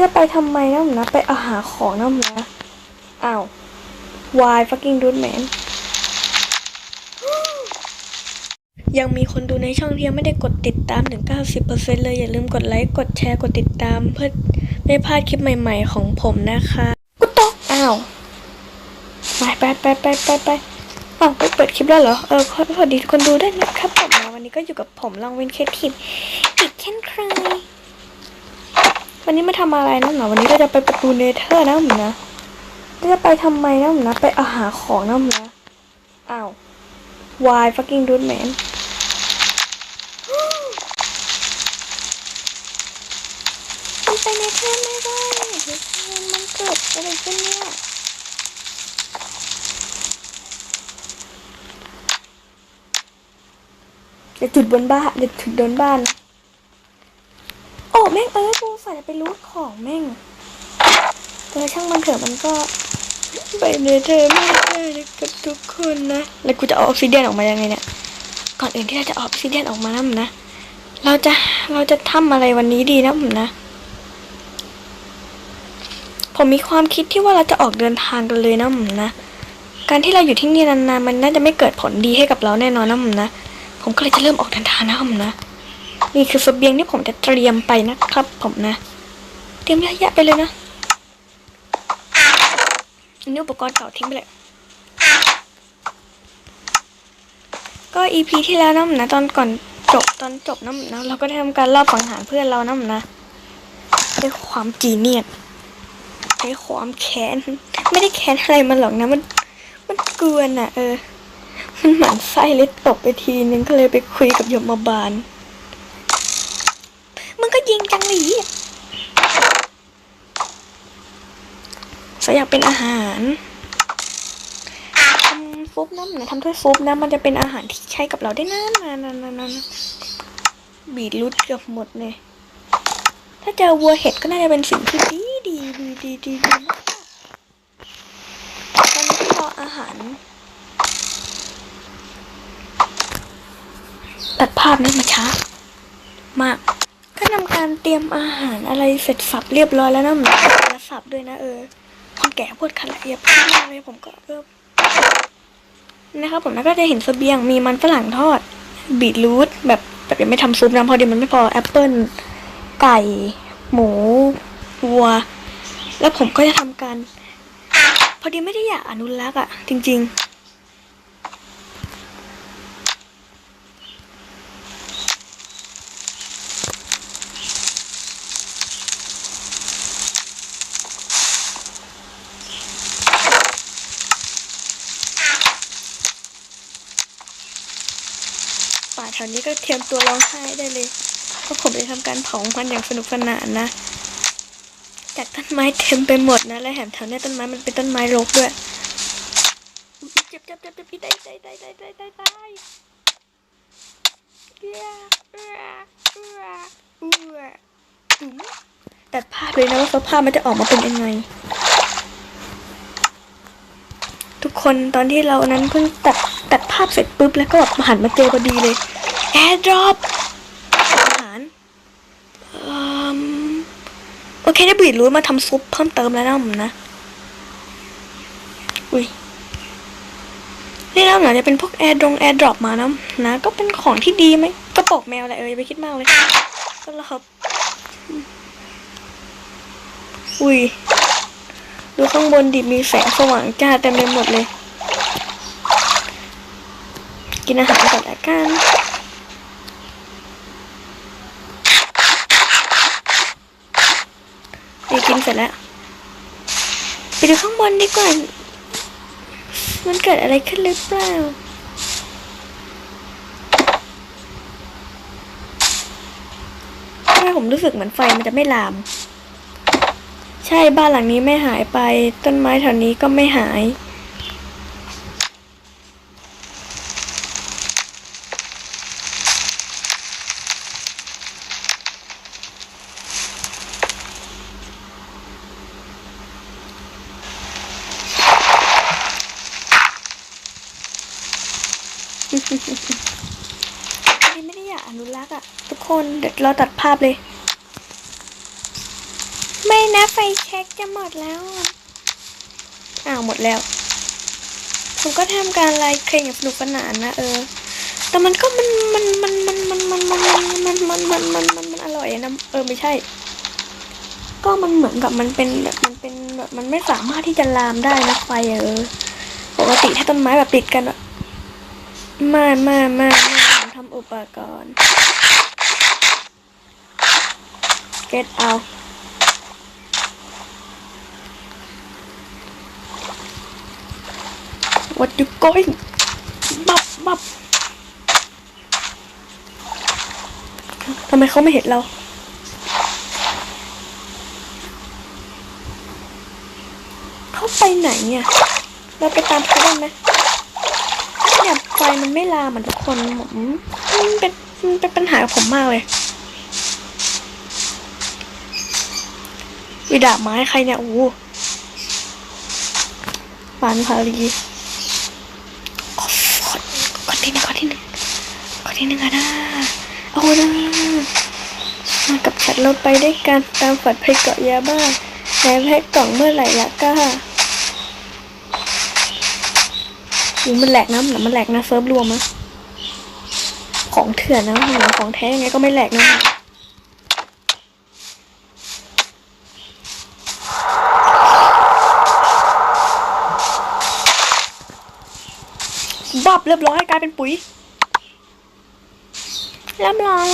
จะไปทำไมนะผมนะ ไปเอาหาของนะผมนะอ้าว why fucking dude man ยังมีคนดูในช่องที่ยังไม่ได้กดติดตามถึง 90%เลยอย่าลืมกดไลค์ กดแชร์ กดติดตาม เพื่อไม่พลาดคลิปใหม่ๆของผมนะคะกูตกอ้าวไปไปไปไปไปไปอ้าวไปเปิดคลิปแล้วเหรอ เออสวัสดีคนดูด้วยนะครับผมนะวันนี้ก็อยู่กับผมลองเวนเคทีฟอีกเช่นเคย วันนี้มาทำอะไรนะหนอวันนี้ก็จะไปประตูเนเธอร์นะผมนะจะไปทำไมนะผมนะไปเอาหาของนะผมนะอ้าว why fucking dude man มันไปในเทอร์ไม่ได้เฮ้ยมันเกิดอะไรขึ้นเนี่ยจะจุดบนบ้านจะจุดโดนบ้าน แม่งเอ้ยกูใส่ไปรูดของแม่งเออช่างมันเถอะมันก็ไปในเธอไม่ได้กับทุกคนนะ แล้วกูจะเอาออกซิเดียนออกมายังไงเนี่ย ก่อนอื่นที่เราจะออกซิเดียนออกมานะผมนะ เราจะเราจะทำอะไรวันนี้ดีนะผมนะ ผมมีความคิดที่ว่าเราจะออกเดินทางกันเลยนะผมนะ การที่เราอยู่ที่นี่นานๆมันน่าจะไม่เกิดผลดีให้กับเราแน่นอนนะผมนะ ผมก็เลยจะเริ่มออกเดินทางนะผมนะ นี่คือเสบียงที่ผมจะเตรียมไปนะครับ ผมนะ เตรียมเยอะแยะไปเลยนะอันนี้อุปกรณ์เก่าทิ้งไปเลย ก็อีพีที่แล้วนะผมนะ ตอนก่อนจบตอนจบนะผมนะ เราก็ได้ทำการลอบสังหารเพื่อนเรานะผมนะด้วยความจีเนียสด้ความแค้น ไม่ได้แค้นอะไรมันหรอกนะมัน มันกวนอะ เออ มันหมั่นไส้เลยตบไปทีนึงก็เลยไปคุยกับยมบาล หลีสอยากเป็นอาหารทำซุปน้ำนะทำถ้วยซุปนะมันจะเป็นอาหารที่ใช้กับเราได้นานนานนานนานบีดรุดเกือบหมดเลย ถ้าเจอวัวเห็ดก็น่าจะเป็นสิ่งที่ดีดีดีดีดีดีมากตอนนี้ก็รออาหารตัดภาพนั้นมาช้ามาก ทำการเตรียมอาหารอะไรเสร็จสับเรียบร้อยแล้วนะเหมือนกระสับด้วยนะเออคนแก่พูดขละเอียดพูดมากเลยผมก็เออนะครับผมแล้วก็จะเห็นเสบียงมีมันฝรั่งทอด บีทรูทแบบแบบยังไม่ทำซุปนะเพอดีมันไม่พอแอปเปิลไก่ หมูวัว แล้วผมก็จะทำการ พอดีไม่ได้อยากอนุรักษ์อะจริง ๆ วนี้ก็เตรียมตัวร้องไห้ได้เลย เพราะผมได้ทำการเผามันอย่างสนุกสนานนะ จากต้นไม้เต็มไปหมดนะ และแถมแถวนี้ต้นไม้มันเป็นต้นไม้รกด้วยเจ็บเจ็บเจ็บเจ็บได้ได้ได้ได้ได้ได้ได้เอื้อเอื้อเอื้อเอื้ออืมตัดภาพเลยนะว่าสภาพมันจะออกมาเป็นยังไงทุกคนตอนที่เรานั้นเพิ่งตัดตัดภาพเสร็จปุ๊บแล้วก็แบบหันมาเจอพอดีเลย แอร์ดรอปอาหารอืมโอเคได้บีดรู้มาทำซุปเพิ่มเติมแล้วนะผมนะ อุ้ยนี่แล้วเหรอจะเป็นพวกแอร์ดรงแอร์ดรอปมานะนะ ก็เป็นของที่ดีไหมกระปอกแมวแหละเอออย่าไปคิดมากเลยก็แล้วครับ อุ้ยดูข้างบนดิมีแสงสว่างจ้าเต็มไปหมดเลย กินอาหารก่อนละกันดีกิน เสร็จแล้ว ไปดูข้างบนดีกว่า มันเกิดอะไรขึ้นหรือเปล่าถ้าผมรู้สึกเหมือนไฟมันจะไม่ลาม ใช่บ้านหลังนี้ไม่หายไป ต้นไม้แถวนี้ก็ไม่หาย นี่ไม่ได้อยากอนุรักษ์อะ ทุกคนเดี๋ยวเราตัดภาพเลย ไม่นะไฟแช็กจะหมดแล้ว อ้าวหมดแล้ว ผมก็ทำการไลฟ์เพลงอย่างสนุกสนานนะเออ แต่มันก็มันมันมันมันมันมันมันมันมันมันมันมันมันอร่อยนะเออไม่ใช่ ก็มันเหมือนกับมันเป็นแบบมันเป็นแบบมันไม่สามารถที่จะลามได้นะไฟเออ ปกติถ้าต้นไม้แบบติดกันอะ ไม่ไม่ไม่ไม่ผมทำอุปกรณ์ get out what you going บับบับทำไมเขาไม่เห็นเราเขาไปไหนเนี่ย เราไปตามเขาได้ไหม ฟมันไม่ลามเหมือนทุกคนผมมันเป็นมันเป็นปัญหากับผมมากเลยวิดาบไม้ใครเนี่ยโอ้โหปานพาลีขอขอขอที่หนึ่งขอที่หนึ่งขอที่หนึ่งอะนะเอานะมากับฉันเราไปด้วยกันตามฝันไปเกาะยาบ้าในแพ็กกล่องเมื่อไหร่ละก้า อูมันแหลกนะมันมันแหลกนะเซิร์ฟรวมอะของเถื่อนนะหัวของแท้ยังไงก็ไม่แหลกนะบับเรียบร้อยกลายเป็นปุ๋ยเรียบร้อย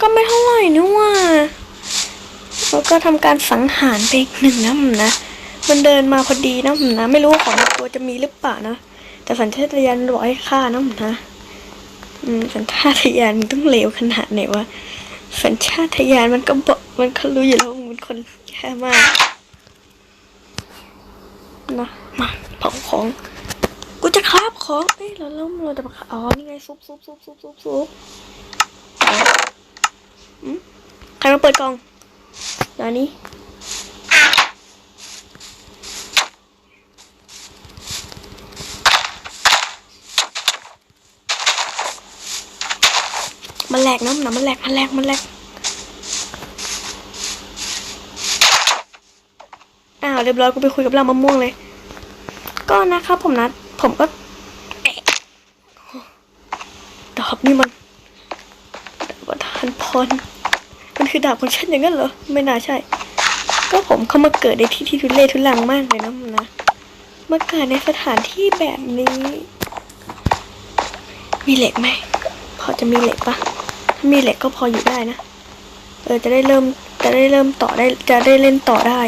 ก็ไม่เท่าไหร่นี่ว่าแล้วก็ทำการสังหารไปอีกหนึ่งนะผมนะ มันเดินมาพอดีนะผมนะ ไม่รู้ของตัวจะมีหรือเปล่านะ แต่สัญชาตญาณร้อยค่านะผมนะอืมสัญชาตญาณมันต้องเลวขนาดไหนวะสัญชาตญาณมันก็บอกมันก็รู้อยู่แล้วมันเป็นคนแย่มากนะมาเผาของกูจะคาบของเอ้ยเราเริ่มเราจะอ๋อนี่ไงซุปซุปซุปซุปซุปซุปอืมใครมาเปิดกล่องอันนี้ มันแหล กนะมันมันแหลกมันแหลกมันแหลกอ้าวเรียบร้อยกูไปคุยกับเรามะม่วงเลย ก็นะครับผมนะผมก็เอ๊ะดาบนี่มันประทานพรมันคือดาบของฉันอย่างนั้นเหรอไม่น่าใช่ ก็ผมเข้ามาเกิดในที่ที่ทุเรศทุลังมากเลยนะผมนะมาเกิดในสถานที่แบบนี้ มีเหล็กไหมพอจะมีเหล็กปะ มีเหล็กก็พออยู่ได้นะ เออจะได้เริ่มจะได้เริ่มต่อได้จะได้เล่นต่อได้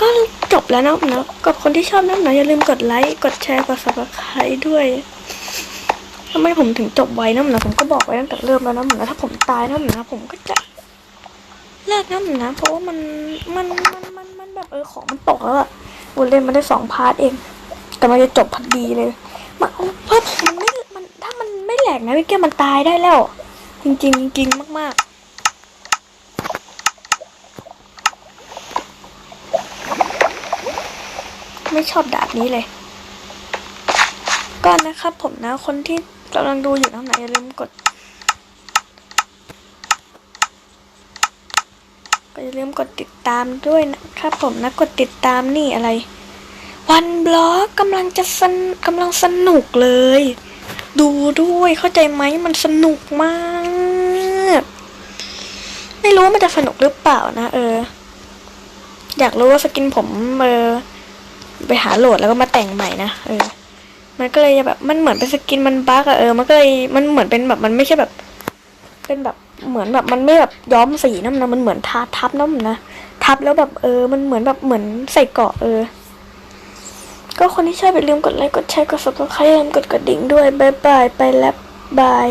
ก็จบแล้วนะนะกับคนที่ชอบนะนะอย่าลืมกดไลค์กดแชร์กด subscribe ด้วยทำไมผมถึงจบไว้นะนะผมก็บอกไว้ตั้งแต่เริ่มแล้วนะนะถ้าผมตายนะนะผมก็จะเลิกนะนะเพราะว่ามันมันมันมันมันแบบเออของมันตกแล้วอะวุนเล่นมาได้สองพาร์ทเอง แต่มันจะจบพอดีเลยมันเพราะมั กนะพี่แกมันตายได้แล้ว จริงๆจริงมากๆไม่ชอบดาบนี้เลย ก็นะครับผมนะคนที่กำลังดูอยู่นะไหนอย่าลืมกดก็อย่าลืมกดติดตามด้วยนะครับผมนะกดติดตามนี่อะไร วันบล็อกกำลังจะสนกำลังสนุกเลย ดูด้วยเข้าใจไหมมันสนุกมาก ไม่รู้ว่ามันจะสนุกหรือเปล่านะเออ อยากรู้ว่าสกินผมเออไปหาโหลดแล้วก็มาแต่งใหม่นะเออ มันก็เลยแบบมันเหมือนเป็นสกินมันบั๊กอะเออ มันก็เลยมันเหมือนเป็นแบบมันไม่ใช่แบบ เป็นแบบเหมือนแบบมันไม่แบบย้อมสีน้ำนะมันเหมือนทาทับน้ำนะทับแล้วแบบเออ มันเหมือนแบบเหมือนใส่เกาะเออ ก็คนที่ชอบอย่าลืมกดไลค์ กดแชร์ กด subscribe อย่าลืมกดกระดิ่งด้วยบายบาย ไปแล้วบาย